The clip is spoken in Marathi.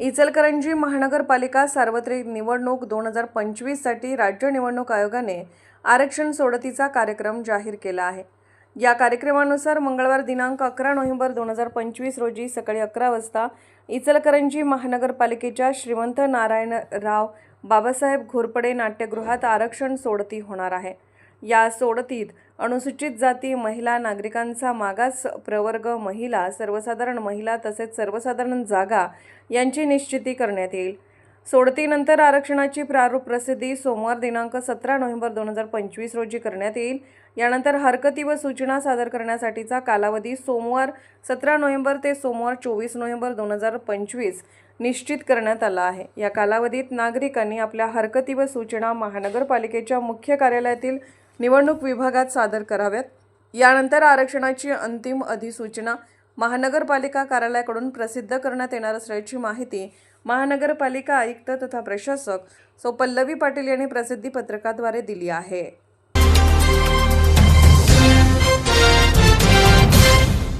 इचलकरंजी महानगरपालिका सार्वत्रिक निवडणूक दोन हजार पंचवीससाठी राज्य निवडणूक आयोगाने आरक्षण सोडतीचा कार्यक्रम जाहीर केला आहे. या कार्यक्रमानुसार मंगळवार दिनांक अकरा नोव्हेंबर दोन हजार पंचवीस रोजी सकाळी अकरा वाजता इचलकरंजी महानगरपालिकेच्या श्रीमंत नारायणराव बाबासाहेब घोरपडे नाट्यगृहात आरक्षण सोडती होणार आहे. या सोडतीत अनुसूचित जाती महिला नागरिकांचा मागास प्रवर्ग महिला सर्वसाधारण महिला तसेच सर्वसाधारण जागा यांची निश्चिती करण्यात येईल. सोडतीनंतर आरक्षणाची प्रारूप प्रसिद्धी सोमवार दिनांक सतरा नोव्हेंबर दोन हजार पंचवीस रोजी करण्यात येईल. यानंतर हरकती व सूचना सादर करण्यासाठीचा कालावधी सोमवार सतरा नोव्हेंबर ते सोमवार चोवीस नोव्हेंबर दोन हजार पंचवीस निश्चित करण्यात आला आहे. या कालावधीत नागरिकांनी आपल्या हरकती व सूचना महानगरपालिकेच्या मुख्य कार्यालयातील निवडणूक विभागात सादर कराव्यात. यानंतर आरक्षणाची अंतिम अधिसूचना महानगरपालिका कार्यालयाकडून प्रसिद्ध करण्यात येणार असल्याची माहिती महानगरपालिका आयुक्त तथा प्रशासक सौ पल्लवी पाटील यांनी प्रसिद्धी पत्रकाद्वारे दिली आहे.